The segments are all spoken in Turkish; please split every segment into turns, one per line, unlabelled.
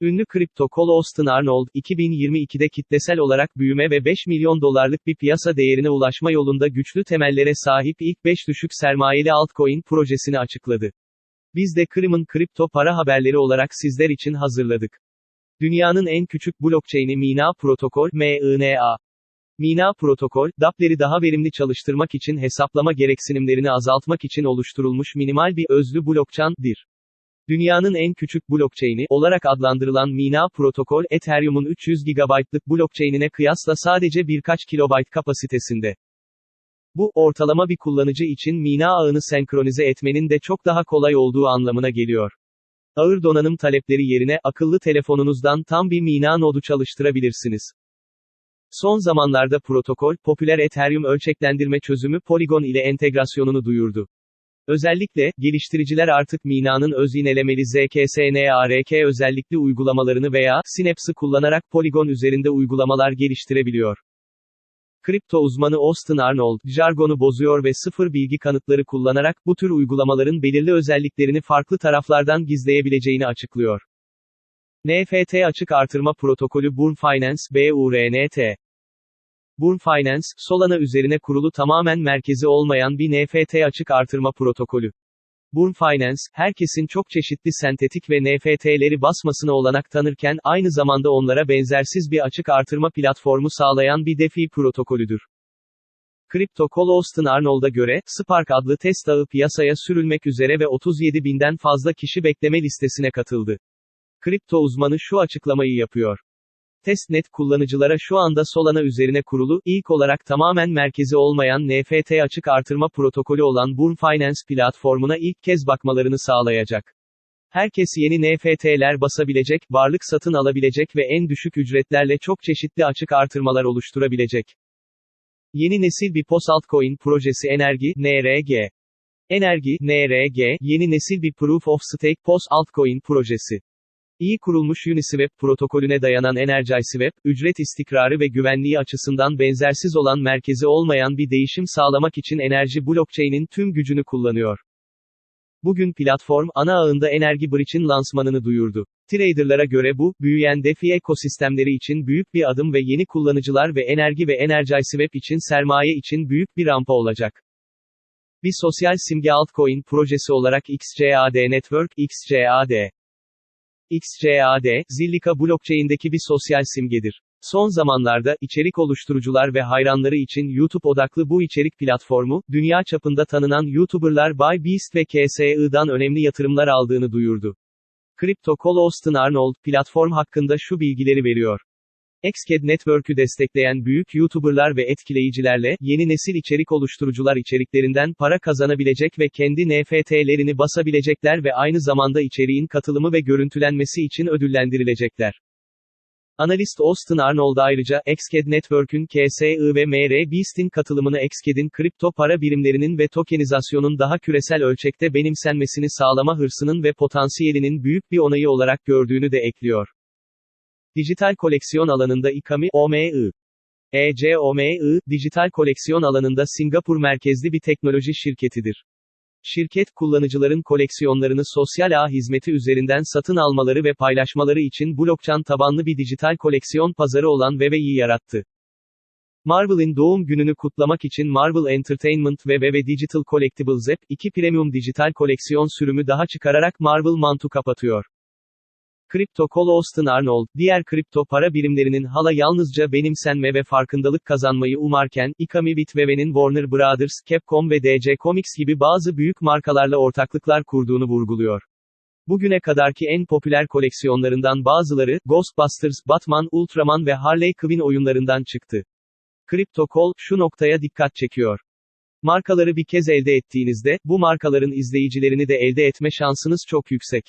Ünlü kripto kol Austin Arnold, 2022'de kitlesel olarak büyüme ve 5 milyon dolarlık bir piyasa değerine ulaşma yolunda güçlü temellere sahip ilk 5 düşük sermayeli altcoin projesini açıkladı. Biz de Krim'in kripto para haberleri olarak sizler için hazırladık. Dünyanın en küçük blockchain'i Mina Protokol, MINA. Mina Protokol, dApp'leri daha verimli çalıştırmak için hesaplama gereksinimlerini azaltmak için oluşturulmuş minimal bir özlü blockchain'dir. Dünyanın en küçük blockchain'i olarak adlandırılan Mina Protokol, Ethereum'un 300 GB'lık blockchain'ine kıyasla sadece birkaç kilobayt kapasitesinde. Bu, ortalama bir kullanıcı için Mina ağını senkronize etmenin de çok daha kolay olduğu anlamına geliyor. Ağır donanım talepleri yerine akıllı telefonunuzdan tam bir Mina nodu çalıştırabilirsiniz. Son zamanlarda protokol, popüler Ethereum ölçeklendirme çözümü Polygon ile entegrasyonunu duyurdu. Özellikle, geliştiriciler artık Mina'nın öz yinelemeli ZKSNARK özellikli uygulamalarını veya Synapse'ı kullanarak Polygon üzerinde uygulamalar geliştirebiliyor. Kripto uzmanı Austin Arnold, jargonu bozuyor ve sıfır bilgi kanıtları kullanarak bu tür uygulamaların belirli özelliklerini farklı taraflardan gizleyebileceğini açıklıyor. NFT açık artırma protokolü Burn Finance BURNT Burn Finance, Solana üzerine kurulu tamamen merkezi olmayan bir NFT açık artırma protokolü. Burn Finance, herkesin çok çeşitli sentetik ve NFT'leri basmasına olanak tanırken, aynı zamanda onlara benzersiz bir açık artırma platformu sağlayan bir DeFi protokolüdür. Crypto Call Austin Arnold'a göre, Spark adlı test ağı piyasaya sürülmek üzere ve 37 binden fazla kişi bekleme listesine katıldı. Kripto uzmanı şu açıklamayı yapıyor. Testnet kullanıcılara şu anda Solana üzerine kurulu, ilk olarak tamamen merkezi olmayan NFT açık artırma protokolü olan Burn Finance platformuna ilk kez bakmalarını sağlayacak. Herkes yeni NFT'ler basabilecek, varlık satın alabilecek ve en düşük ücretlerle çok çeşitli açık artırmalar oluşturabilecek. Yeni nesil bir POS altcoin projesi Enerji, NRG. Enerji, NRG, yeni nesil bir Proof of Stake POS altcoin projesi. İyi kurulmuş Uniswap protokolüne dayanan EnergySwap, ücret istikrarı ve güvenliği açısından benzersiz olan merkezi olmayan bir değişim sağlamak için enerji blockchain'in tüm gücünü kullanıyor. Bugün platform, ana ağında Energy Bridge'in lansmanını duyurdu. Traderlara göre bu, büyüyen DeFi ekosistemleri için büyük bir adım ve yeni kullanıcılar ve Energy ve EnergySwap için sermaye için büyük bir rampa olacak. Bir sosyal simge altcoin projesi olarak XCAD Network, XCAD. XCAD, Zilliqa blockchain'deki bir sosyal simgedir. Son zamanlarda, içerik oluşturucular ve hayranları için YouTube odaklı bu içerik platformu, dünya çapında tanınan YouTuberlar Bay Beast ve KSI'dan önemli yatırımlar aldığını duyurdu. Call Austin Arnold, platform hakkında şu bilgileri veriyor. Xcad Network'ü destekleyen büyük YouTuberlar ve etkileyicilerle, yeni nesil içerik oluşturucular içeriklerinden para kazanabilecek ve kendi NFT'lerini basabilecekler ve aynı zamanda içeriğin katılımı ve görüntülenmesi için ödüllendirilecekler. Analist Austin Arnold ayrıca, Xcad Network'ün KSI ve MR Beast'in katılımını Xcad'in kripto para birimlerinin ve tokenizasyonun daha küresel ölçekte benimsenmesini sağlama hırsının ve potansiyelinin büyük bir onayı olarak gördüğünü de ekliyor. Dijital koleksiyon alanında İKAMI, OMI. ECOMI, dijital koleksiyon alanında Singapur merkezli bir teknoloji şirketidir. Şirket, kullanıcıların koleksiyonlarını sosyal ağ hizmeti üzerinden satın almaları ve paylaşmaları için blockchain tabanlı bir dijital koleksiyon pazarı olan Webe'yi yarattı. Marvel'in doğum gününü kutlamak için Marvel Entertainment ve Webe Digital Collectibles App, iki premium dijital koleksiyon sürümü daha çıkararak Marvel Mantu kapatıyor. Kripto Call Austin Arnold, diğer kripto para birimlerinin hala yalnızca benimsenme ve farkındalık kazanmayı umarken, Ikami Bitweben'in Warner Brothers, Capcom ve DC Comics gibi bazı büyük markalarla ortaklıklar kurduğunu vurguluyor. Bugüne kadarki en popüler koleksiyonlarından bazıları, Ghostbusters, Batman, Ultraman ve Harley Quinn oyunlarından çıktı. Kripto Call, şu noktaya dikkat çekiyor. Markaları bir kez elde ettiğinizde, bu markaların izleyicilerini de elde etme şansınız çok yüksek.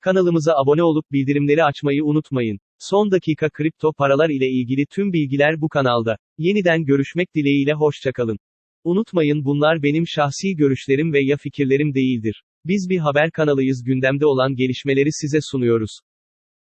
Kanalımıza abone olup bildirimleri açmayı unutmayın. Son dakika kripto paralar ile ilgili tüm bilgiler bu kanalda. Yeniden görüşmek dileğiyle hoşçakalın. Unutmayın bunlar benim şahsi görüşlerim ve ya fikirlerim değildir. Biz bir haber kanalıyız gündemde olan gelişmeleri size sunuyoruz.